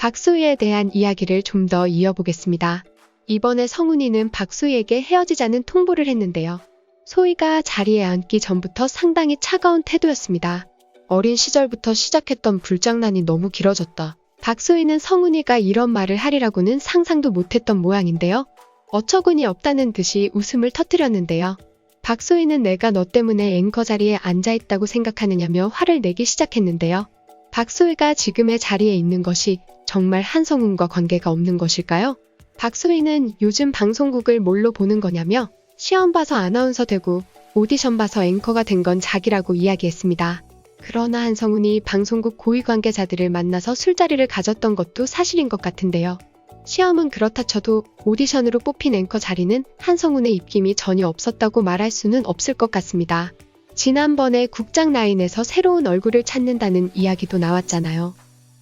박소희에 대한 이야기를 좀 더 이어보겠습니다. 이번에 성훈이는 박소희에게 헤어지자는 통보를 했는데요. 소희가 자리에 앉기 전부터 상당히 차가운 태도였습니다. 어린 시절부터 시작했던 불장난이 너무 길어졌다. 박소희는 성훈이가 이런 말을 하리라고는 상상도 못했던 모양인데요. 어처구니 없다는 듯이 웃음을 터뜨렸는데요. 박소희는 내가 너 때문에 앵커 자리에 앉아있다고 생각하느냐며 화를 내기 시작했는데요. 박소희가 지금의 자리에 있는 것이 정말 한성훈과 관계가 없는 것일까요? 박소희는 요즘 방송국을 뭘로 보는 거냐며 시험 봐서 아나운서 되고 오디션 봐서 앵커가 된 건 자기라고 이야기했습니다. 그러나 한성훈이 방송국 고위 관계자들을 만나서 술자리를 가졌던 것도 사실인 것 같은데요. 시험은 그렇다 쳐도 오디션으로 뽑힌 앵커 자리는 한성훈의 입김이 전혀 없었다고 말할 수는 없을 것 같습니다. 지난번에 국장 라인에서 새로운 얼굴을 찾는다는 이야기도 나왔잖아요.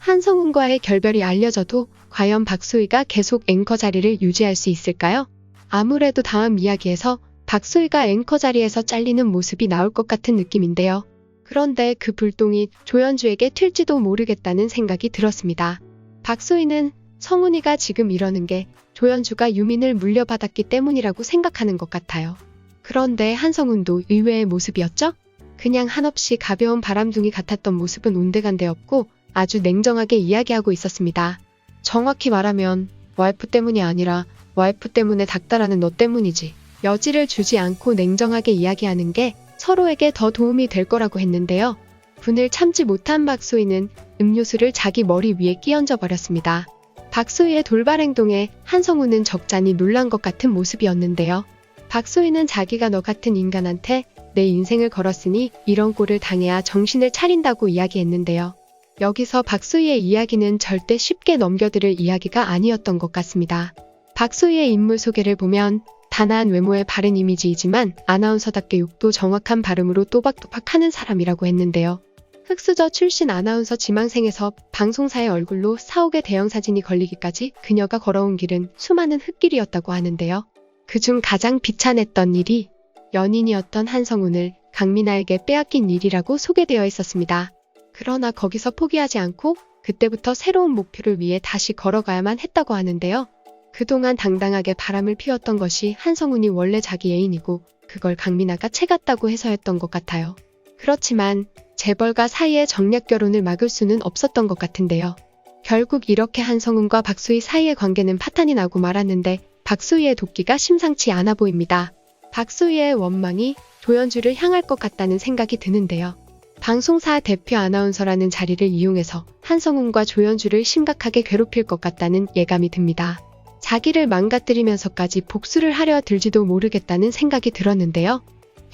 한성훈과의 결별이 알려져도 과연 박소희가 계속 앵커 자리를 유지할 수 있을까요? 아무래도 다음 이야기에서 박소희가 앵커 자리에서 잘리는 모습이 나올 것 같은 느낌인데요. 그런데 그 불똥이 조연주에게 튈지도 모르겠다는 생각이 들었습니다. 박소희는 성훈이가 지금 이러는 게 조연주가 유민을 물려받았기 때문이라고 생각하는 것 같아요. 그런데 한성훈도 의외의 모습이었죠? 그냥 한없이 가벼운 바람둥이 같았던 모습은 온데간데 없고 아주 냉정하게 이야기하고 있었습니다. 정확히 말하면 와이프 때문이 아니라 와이프 때문에 닥달하는 너 때문이지. 여지를 주지 않고 냉정하게 이야기하는 게 서로에게 더 도움이 될 거라고 했는데요. 분을 참지 못한 박소희는 음료수를 자기 머리 위에 끼얹어 버렸습니다. 박소희의 돌발 행동에 한성우는 적잖이 놀란 것 같은 모습이었는데요. 박소희는 자기가 너 같은 인간한테 내 인생을 걸었으니 이런 꼴을 당해야 정신을 차린다고 이야기했는데요. 여기서 박소희의 이야기는 절대 쉽게 넘겨들을 이야기가 아니었던 것 같습니다. 박소희의 인물 소개를 보면 단아한 외모의 바른 이미지이지만 아나운서답게 욕도 정확한 발음으로 또박또박 하는 사람이라고 했는데요. 흑수저 출신 아나운서 지망생에서 방송사의 얼굴로 사옥의 대형 사진이 걸리기까지 그녀가 걸어온 길은 수많은 흙길이었다고 하는데요. 그중 가장 비찬했던 일이 연인이었던 한성훈을 강민아에게 빼앗긴 일이라고 소개되어 있었습니다. 그러나 거기서 포기하지 않고 그때부터 새로운 목표를 위해 다시 걸어가야만 했다고 하는데요. 그동안 당당하게 바람을 피웠던 것이 한성훈이 원래 자기 애인이고 그걸 강민아가 채갔다고 해서였던 것 같아요. 그렇지만 재벌과 사이의 정략 결혼을 막을 수는 없었던 것 같은데요. 결국 이렇게 한성훈과 박수희 사이의 관계는 파탄이 나고 말았는데 박수희의 도끼가 심상치 않아 보입니다. 박수희의 원망이 조연주를 향할 것 같다는 생각이 드는데요. 방송사 대표 아나운서라는 자리를 이용해서 한성훈과 조연주를 심각하게 괴롭힐 것 같다는 예감이 듭니다. 자기를 망가뜨리면서까지 복수를 하려 들지도 모르겠다는 생각이 들었는데요.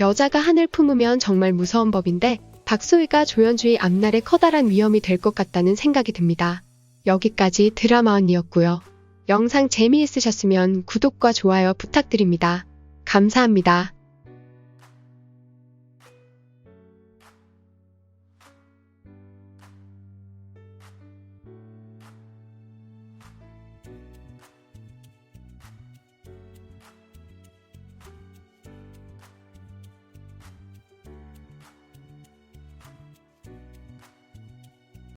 여자가 한을 품으면 정말 무서운 법인데 박소희가 조연주의 앞날에 커다란 위험이 될 것 같다는 생각이 듭니다. 여기까지 드라마 언니였고요. 영상 재미있으셨으면 구독과 좋아요 부탁드립니다. 감사합니다.